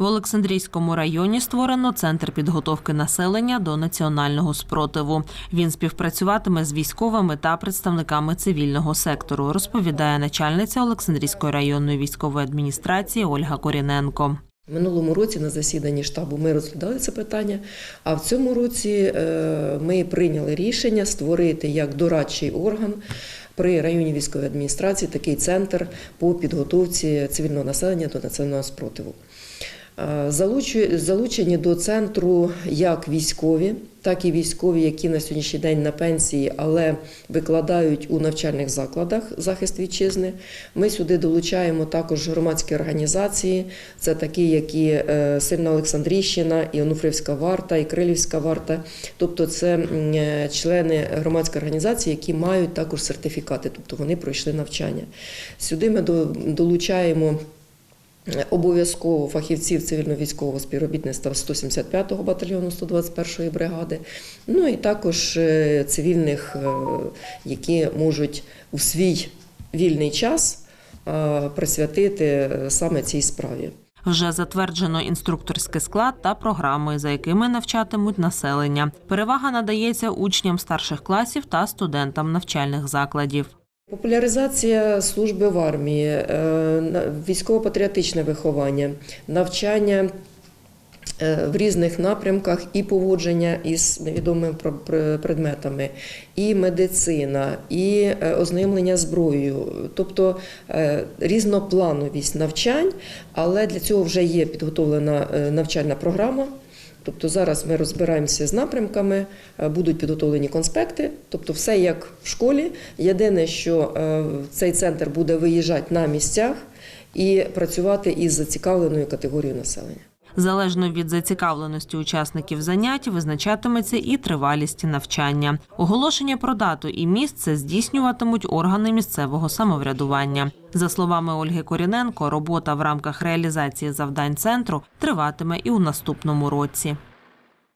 В Олександрійському районі створено центр підготовки населення до національного спротиву. Він співпрацюватиме з військовими та представниками цивільного сектору, розповідає начальниця Олександрійської районної військової адміністрації Ольга Коріненко. Минулому році на засіданні штабу ми розглядали це питання. А в цьому році е, ми прийняли рішення створити як дорадчий орган при районній військовій адміністрації такий центр по підготовці цивільного населення до національного спротиву. Е, Залучені до центру як військові, так і військові, які на сьогоднішній день на пенсії, але викладають у навчальних закладах захист вітчизни. Ми сюди долучаємо також громадські організації, це такі, як і е, Сильна Олександрійщина, і Онуфрівська варта, і Крилівська варта. Тобто це е, члени громадської організації, які мають також сертифікати, тобто вони пройшли навчання. Сюди ми долучаємо. Обов'язково фахівців цивільно-військового співробітництва 175-го батальйону 121-ї бригади, ну і також е, цивільних, е, які можуть у свій вільний час е, присвятити саме цій справі. Вже затверджено інструкторський склад та програми, за якими навчатимуть населення. Перевага надається учням старших класів та студентам навчальних закладів. Популяризація служби в армії, е, військово-патріотичне виховання, навчання е, в різних напрямках і поводження із невідомими предметами, і медицина, і е, ознайомлення зброєю, тобто різноплановість навчань, але для цього вже є підготовлена навчальна програма. Тобто зараз ми розбираємося з напрямками, е, будуть підготовлені конспекти, тобто все як в школі. Єдине, що е, цей центр буде виїжджати на місцях і працювати із зацікавленою категорією населення. Залежно від зацікавленості учасників занять визначатиметься і тривалість навчання. Оголошення про дату і місце здійснюватимуть органи місцевого самоврядування. За словами Ольги Коріненко, робота в рамках реалізації завдань центру триватиме і у наступному році.